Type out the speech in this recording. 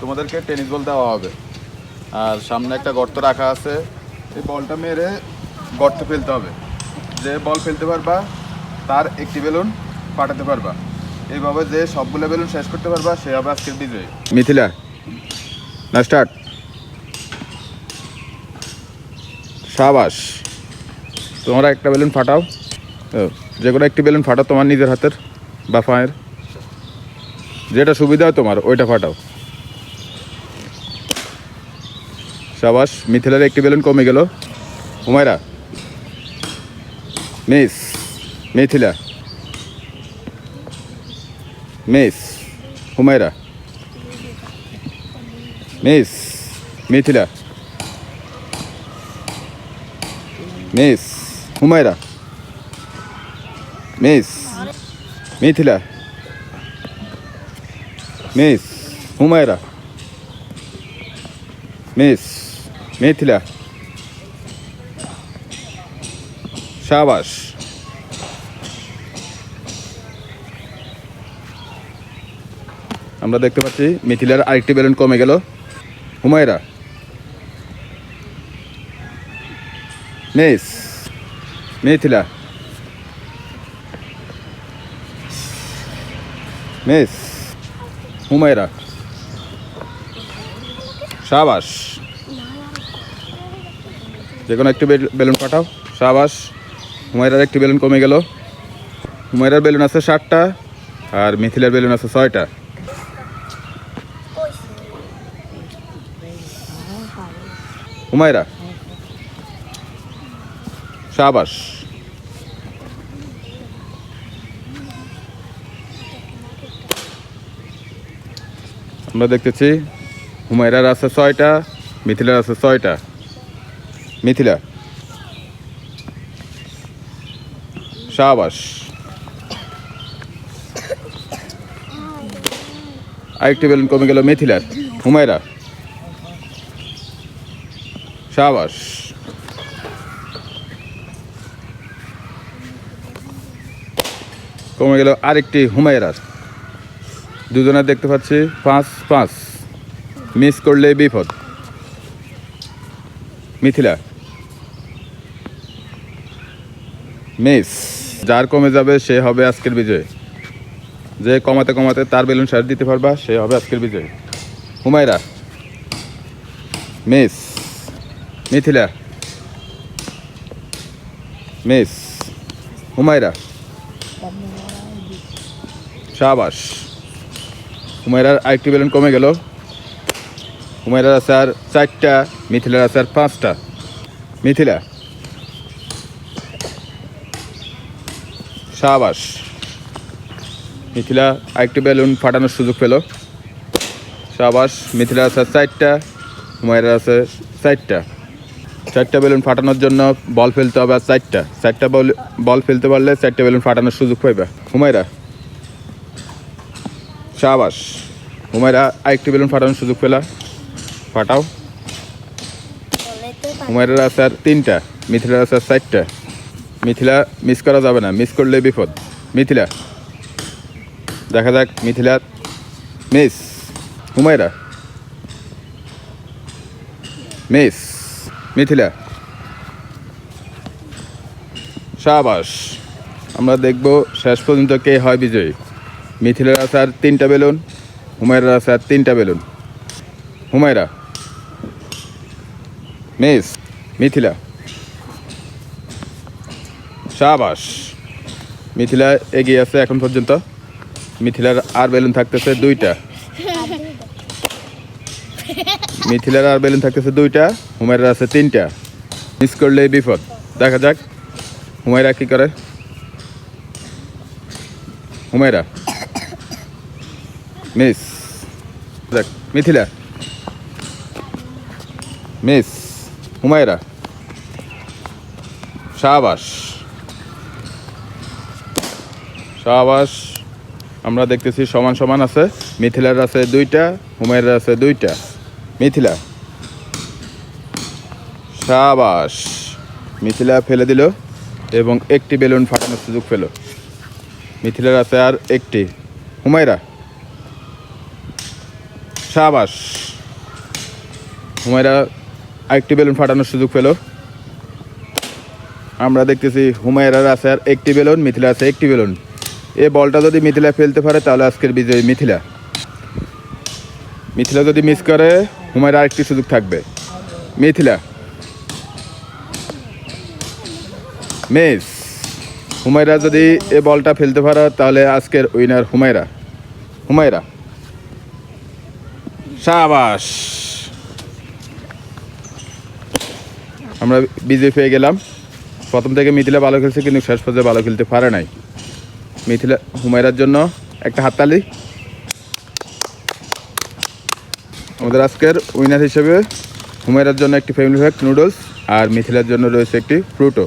তোমাদেরকে tennis ball দেওয়া হবে। আর সামনে একটা গর্ত রাখা আছে। এই বলটা মেরে গর্ত ফেলতে হবে। যে বল ফেলতে পারবা, তার একটি বেলুন পাঠাতে পারবা। এইভাবে যে সবগুলো বেলুন শেষ করতে পারবা, সে হবে আজকের বিজয়ী। মিথিলা, না স্টার্ট সাবাস, তোমরা একটা বেলুন ফাটাও। যে কোনো একটি বেলুন ফাটাও তোমার নিজের হাতের বা পায়ের। যেটা সুবিধা তোমার, ওইটা ফাটাও। সাবাস, মিথিলার একটি বেলুন কমে গেল। Humaira. Miss, Mithila. Miss, Humaira. Miss, Mithila. Miss, Humaira. Miss, Mithila. Miss, Humaira. Miss Mithila শাবাশ। আমরা দেখতে পাচ্ছি মিথিলার আরেকটি বেলুন কমে গেল। হুমায়রা। মিস। মিথিলা। মিস। হুমায়রা। শাবাশ। যে কোনো একটি বেল- বেলুন পাঠাও। শাবাশ হুমায়রার একটি বেলুন কমে গেল। হুমায়রার বেলুন আছে ষাটটা আর মিথিলার বেলুন আছে ছয়টা। হুমায়রা। শাবাশ আমরা দেখতেছি হুমায়রার আছে ছয়টা, মিথিলার আছে ছয়টা। মিথিলা। শাবাশ আরেকটি বেলুন কমে গেল মিথিলার। হুমায়রা। শাবাশ কমে গেল আরেকটি হুমায়রার দুজনে দেখতে পাচ্ছি পাঁচ পাঁচ। মিস করলে বিপদ। মিথিলা। মিস, যার কমে যাবে, সে হবে আজকের বিজয়। যে কমাতে কমাতে তার বেলুন সার দিতে পারবা, সে হবে আজকের বিজয়। হুমায়রা। মিস, মিথিলা। মিস, হুমায়রা। শাবাশ। হুমায়রার আরেকটি বেলুন কমে গেল। হুমায়রার আছে আর চারটা মিথিলার আছে আর পাঁচটা। মিথিলা। শাবাশ মিথিলা আরেকটি বেলুন ফাটানোর সুযোগ পেল। শাবাশ মিথিলা আছে চারটা হুমায়রার আছে চারটা। চারটা বেলুন ফাটানোর জন্য বল ফেলতে হবে আর চারটা। চারটা বল বল ফেলতে পারলে চারটা বেলুন ফাটানোর সুযোগ পাইবে। হুমায়রা। শাবাশ হুমায়রা আরেকটি বেলুন ফাটানোর সুযোগ পেলা। ফাটাও। হুমায়রার আছে আর তিনটা, মিথিলার আছে আর চারটা। মিথিলা মিস করা যাবে না মিস করলে বিপদ। মিথিলা। দেখা যাক মিথিলা মিস হুমায়রা মিস মিথিলা। শাবাশ আমরা দেখব শেষ পর্যন্ত কে হয় বিজয়ী। মিথিলার আছে আর তিনটা বেলুন হুমায়রার আছে আর তিনটা বেলুন। হুমায়রা মিস মিথিলা। শাবাশ মিথিলা এগিয়ে আছে এখন পর্যন্ত। মিথিলার আর বেলুন থাকতেছে দুইটা। মিথিলার আর বেলুন থাকতেছে দুইটা, হুমায়রার আছে তিনটা। মিস করলে বিপদ। দেখা যাক, হুমায়রা কি করে? হুমায়রা। মিস। দেখ, মিথিলা। মিস। হুমায়রা। শাহবাস শাহবাস আমরা দেখতেছি সমান সমান আছে। মিথিলার আছে দুইটা, হুমায়রার আছে দুইটা। মিথিলা। শাবাস মিথিলা ফেলে দিল এবং একটি বেলুন ফাটানোর সুযোগ পেল। মিথিলার আছে আর একটি। হুমায়রা। সাবাস হুমায়রা আরেকটি বেলুন ফাটানোর সুযোগ পেল। আমরা দেখতেছি হুমায়রার আছে আর একটি বেলুন, মিথিলা আছে একটি বেলুন। এ বলটা যদি মিথিলা ফেলতে পারে, তাহলে আজকের বিজয়ী মিথিলা। মিথিলা যদি মিস করে, হুমায়রা আরেকটি সুযোগ থাকবে। মিথিলা। মিস হুমায়রা যদি এ বলটা ফেলতে পারে, তাহলে আজকের উইনার হুমায়রা। হুমায়রা। সাবাস। আমরা বিজয় পেয়ে গেলাম। প্রথম থেকে মিথিলা ভালো খেলছে কিন্তু শেষ পর্যায়ে ভালো খেলতে পারে নাই। মিথিলা হুমায়রার জন্য একটা হাততালি। আমাদের আজকের উইনার হিসেবে হুমায়রার জন্য একটি ফ্যামিলি প্যাক নুডলস আর মিথিলার জন্য রয়েছে একটি ফ্রুটো